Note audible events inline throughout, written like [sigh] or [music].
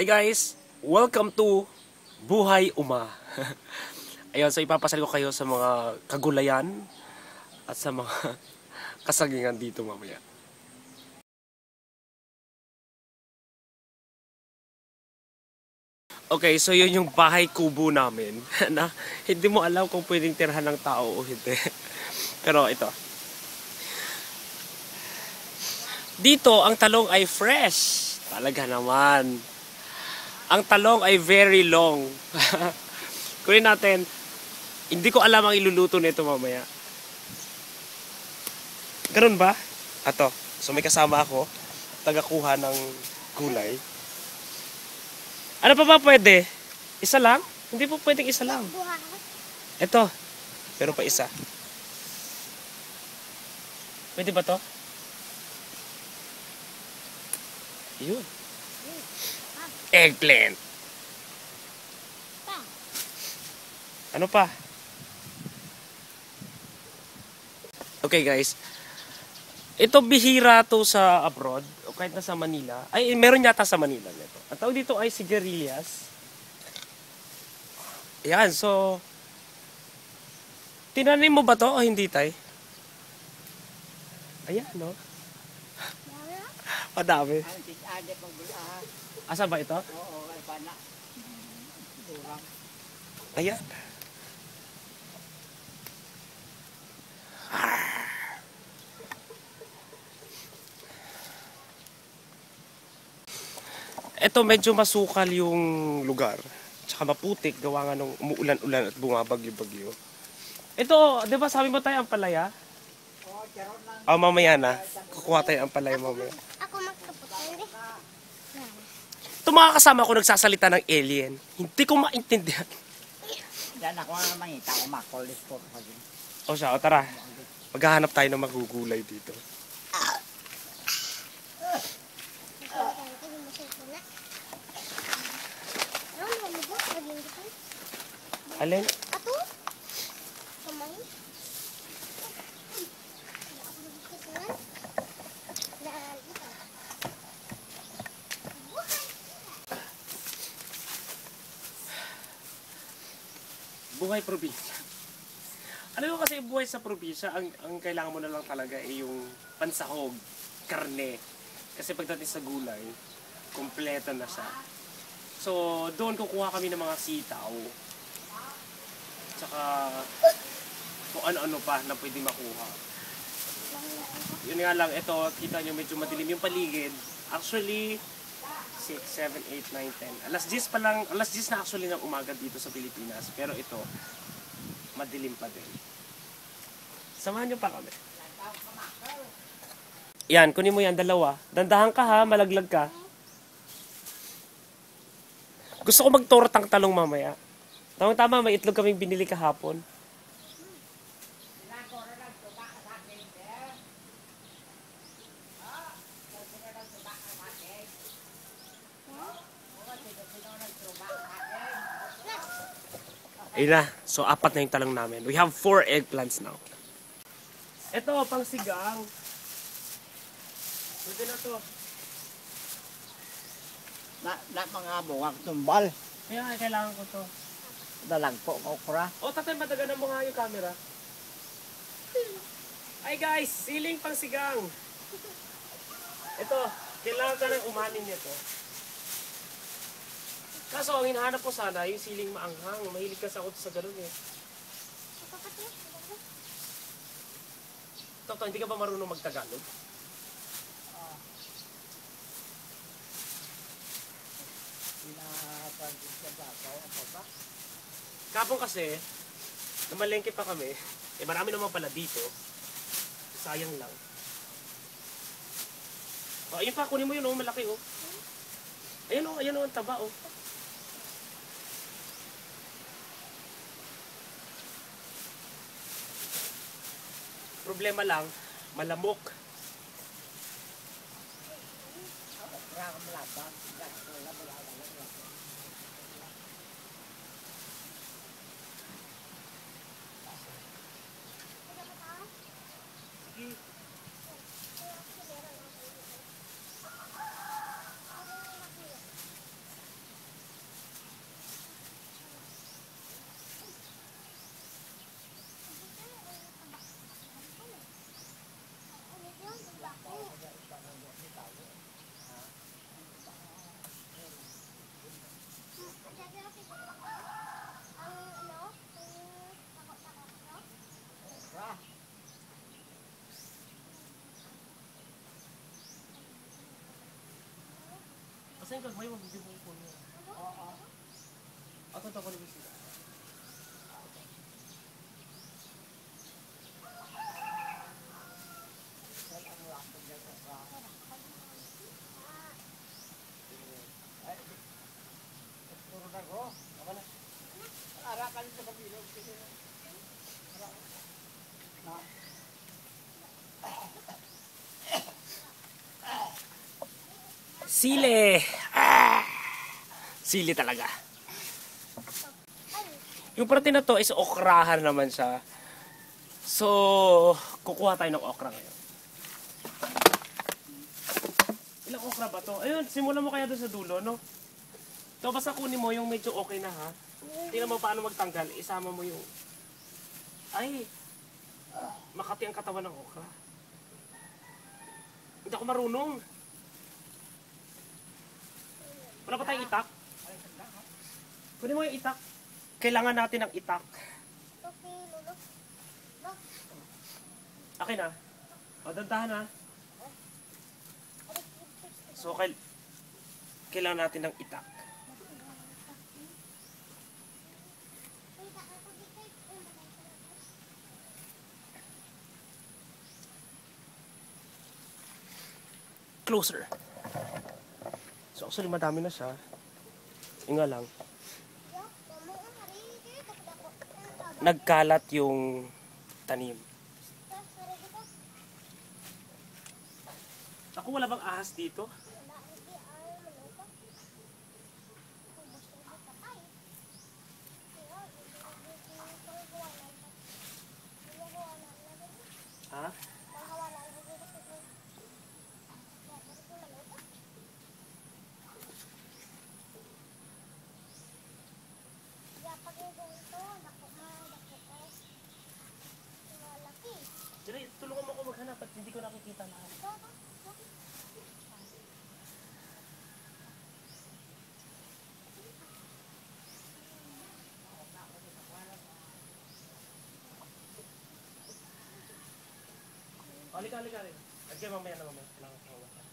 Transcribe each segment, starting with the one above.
Hi guys, welcome to Buhay Uma. [laughs] Ayun, so ipapasal ko kayo sa mga kagulayan at sa mga [laughs] kasagingan dito mamaya. Okay, so yun yung bahay kubo namin [laughs] na hindi mo alam kung pwedeng tirahan ng tao o hindi. Pero ito. Dito, ang talong ay fresh. Talaga naman. Ang talong ay very long. [laughs] Kunin natin. Hindi ko alam ang iluluto nito mamaya. Ganun ba? Ato. So may kasama ako. Tagakuha ng gulay. Ano pa ba pwede? Isa lang? Hindi po pwedeng isa lang. Ito. Pero pa isa. Pwede ba to? Yun. Eggplant. Ano pa? Okay guys. Ito bihira to sa abroad o kahit na sa Manila. Ay, meron yata sa Manila nito. Ang tawag dito ay sigarilyas. Yan, so Tinanim mo ba to o hindi tay? Ayan, no? [laughs] Madami. Asa ba ito? Oo, ay pana. Durang. Ayan. Ito medyo masukal yung lugar. Tsaka maputik, gawa nga nung umuulan-ulan at bumabagyo-bagyo. Ito, di ba sabi mo tayo ang palaya? Oo. Ah, mamaya na. Kukuha tayo ang palaya mamaya. Ako magkapatid. Ito mga kasama ko nagsasalita ng alien. Hindi ko maintindihan. Yan ako nga mangita ko makulis ko din. O siya, o tara. Maghahanap tayo ng magugulay dito. Alin? Buhay probinsya. Ano mo kasi buhay sa probinsya, ang, ang kailangan mo na lang talaga ay yung pansahog, karne. Kasi pagdating sa gulay, kompleto na siya. So, doon kukuha kami ng mga sitaw. Tsaka, kung ano-ano pa na pwede makuha. Yun nga lang, ito, kita nyo medyo madilim yung paligid. Actually, 6, 7, 8, 9, 10. Alas 10 pa lang, alas 10 na actually ng umaga dito sa Pilipinas. Pero ito, madilim pa din. Samahan nyo pa kami. Yan, kunin mo yan, dalawa. Dandahan ka ha, malaglag ka. Gusto ko magtortang talong mamaya. Tamang tama, may itlog kaming binili kahapon. Ayun na. So, apat na yung talong namin. We have four eggplants now. Ito, pang sigang. Pwede na to. Na, na mga bunga tumbal. Kaya nga, kailangan ko to. Dalag po okra. O, tatay, madaganan mo nga yung camera. Ay guys, siling pang sigang. Ito, kailangan ka ng umanin nito. Kaso, ang hinahanap ko sana, yung siling maanghang. Mahilig ka sa sa ganun eh. Toto, hindi ka ba marunong magtagalog? Pinapagod sa babaw. Ano ba? Kapon kasi, namalengke pa kami. Eh, marami naman pala dito. Sayang lang. Oh, ayun pa, kunin mo yun, oh, malaki, oh. Ayun, oh, ayun, oh, ang taba, oh. Problema lang, malamok. Okra ka malabang. Wala, wala, wala, wala. Asa yung kagmay? Huwag hindi mo po niya. Oo. Ako ito ko ni Bisita. Puro na ko. Ako na. Arakan sa kabilog. Sige. Na. Sili! Sili talaga. Yung parte na to is okrahan naman siya. So, kukuha tayo ng okra ngayon. Ilang okra ba to? Ayun, simulan mo kaya doon sa dulo, no? So, basta kunin mo yung medyo okay na ha. Tingnan mo paano magtanggal. Isama mo yung... Ay! Makati ang katawan ng okra. Hindi ako marunong. Wala pa tayong itak? Kunin mo yung itak. Kailangan natin ng itak. Okay, lolo. Look. Akin na. O, dandahan na. So, kail kailangan natin ng itak. Closer. So, actually, madami na siya. Yung nga lang, nagkalat yung tanim. Ako, wala bang ahas dito? Ha? Dire, tulungan mo ako maghanap at hindi ko nakikita lahat. Halika, halika, halika. Lagyan mamaya na mamaya. Kailangan ko hawakan.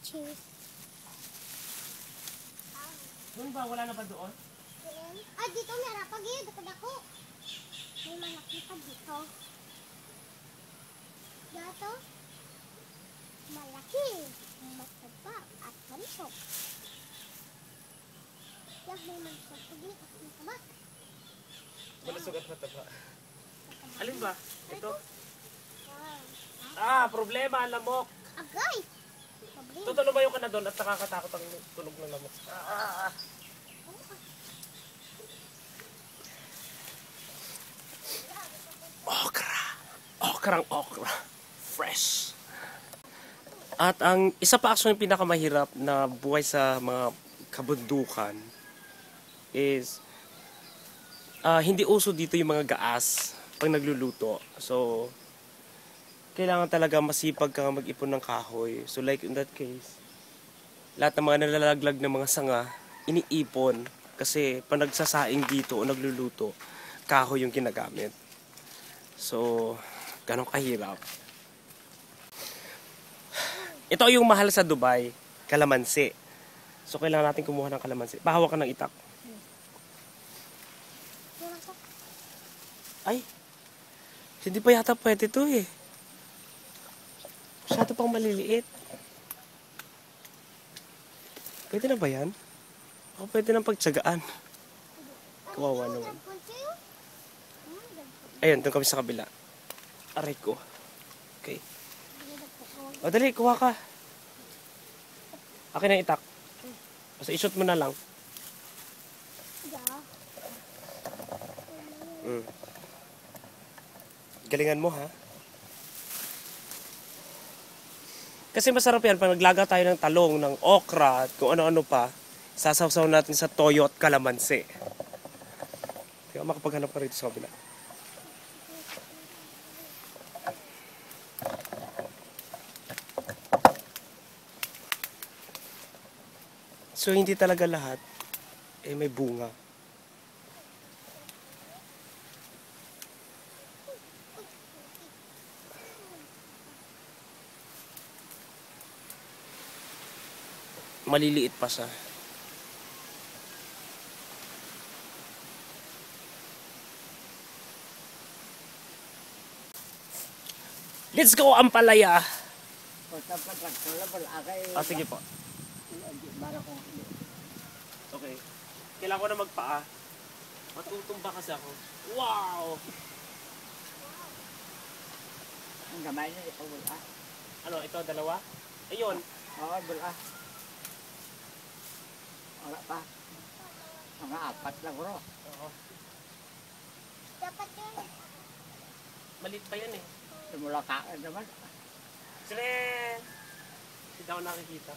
Cheers. Doon ba? Wala na ba doon? Ah, dito meron pa gid ako dako. May malaki pa dito. Dato. Malaki, mataba at malusog. Yan may malusog pa gid at mataba. Malusog at mataba. Alin ba? Ito? Ah, problema, lamok. Agay! Tutulong ba yung ka na doon at nakakatakot ang tunog ng lamok? Ah, ah, ah. Okra. Okrang okra. Fresh. At ang isa pa actually yung pinakamahirap na buhay sa mga kabundukan is ah, hindi uso dito yung mga gaas pag nagluluto. So, kailangan talaga masipag kang mag-ipon ng kahoy. So like in that case, lahat ng mga nalalaglag ng mga sanga, iniipon. Kasi pag nagsasaing dito o nagluluto, kahoy yung ginagamit. So, ganong kahirap. Ito yung mahal sa Dubai, kalamansi. So, kailangan natin kumuha ng kalamansi. Pahawak ka ng itak. Meron pa. Ay, hindi pa yata pwede to eh. Masyado pang maliliit. Pwede na ba yan? O pwede nang pagtsagaan. Kawawa naman. Ayun, doon kami sa kabila. Aray ko. Okay. O dali, kuha ka. Akin ang itak. Basta ishoot mo na lang. Mm. Galingan mo ha. Kasi masarap yan pag naglaga tayo ng talong, ng okra, at kung ano-ano pa. Sasawsaw natin sa toyo at kalamansi. Kaya makapaghanap ka rito sa kabila. So hindi talaga lahat eh may bunga. Maliliit pa siya. Let's go, Ampalaya! Kulabal. Akay. Ah, sige po. Okay. Kailangan ko na magpaa. Matutumba kasi ako. Wow! Ang gamay niya. Ikaw bula. Ano, ito, dalawa? Ayun. Oo, bula. Wala pa. Mga apat lang bro. Oo. Dapat yun. Malit pa yan eh. Simula ka naman. Sire! Hindi ako nakikita.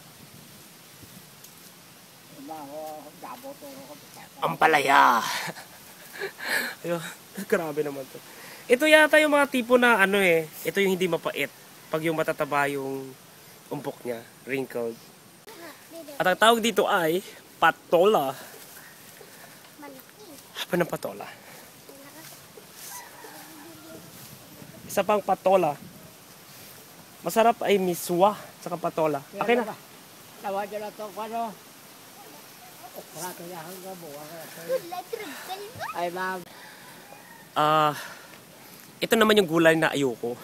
Ko, dabo to. Ampalaya! [laughs] Ayun, grabe naman to. Ito yata yung mga tipo na ano eh. Ito yung hindi mapait. Pag yung matataba yung umpok niya, wrinkled. At ang tawag dito ay patola. Apa ng patola? Isa pang patola. Masarap ay miswa sa patola. Okay na. Tawa dyan na to. Ano? Ay ma'am. Ah, ito naman yung gulay na ayoko.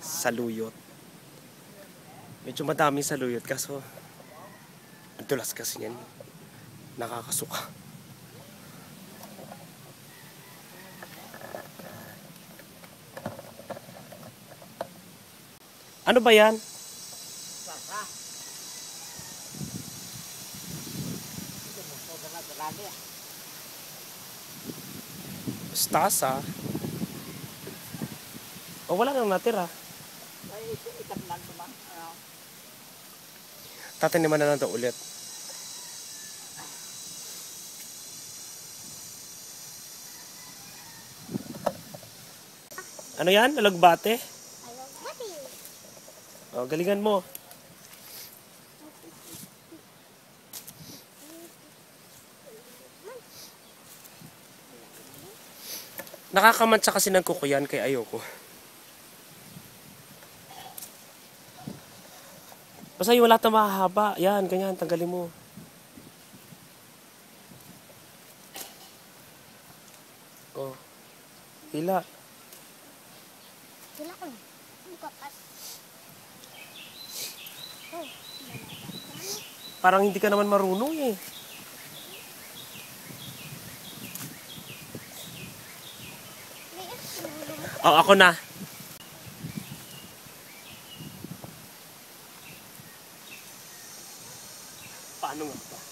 Saluyot. Medyo madaming saluyot kaso ang dulas kasi yan. Nakakasuka. Ano ba yan? Stasa? O wala nang natira. Ay, itam lang naman. Ano? Tataniman na lang ito ulit. Ano yan? Alagbate? Ayaw ba eh? O, galingan mo. Nakakamantsa kasi ng kuko yan, kaya ayoko. Basta yung wala na mahahaba. Yan, ganyan, tanggalin mo. Oh. Hila. Sila ko. Bukakas. Oh. Parang hindi ka naman marunong eh. Oh, ako na. Paano nga ba?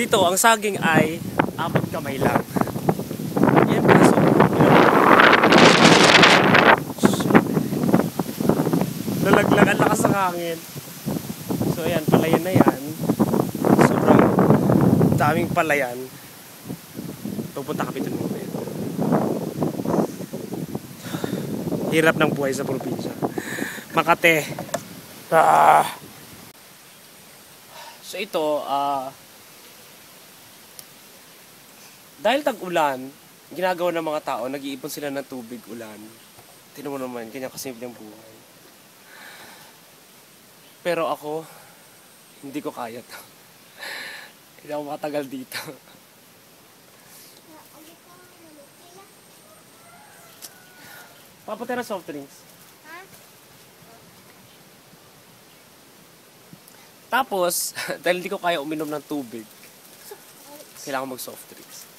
Dito, ang saging ay apat kamay lang. Yan kaso. Nalaglagan lakas ng hangin. So ayan, palayan na yan. Sobrang daming palayan. Pupunta kami dun mamaya. Hirap ng buhay sa probinsya. Makate. Ah. So ito, ah, dahil tag-ulan, ginagawa ng mga tao, nag-iipon sila ng tubig ulan. Tinan mo naman, ganyan kasimple ang buhay. Pero ako, hindi ko kaya to. [laughs] hindi ako makatagal dito. Papatira soft drinks. Ha? Tapos, [laughs] dahil hindi ko kaya uminom ng tubig, kailangan mag soft drinks.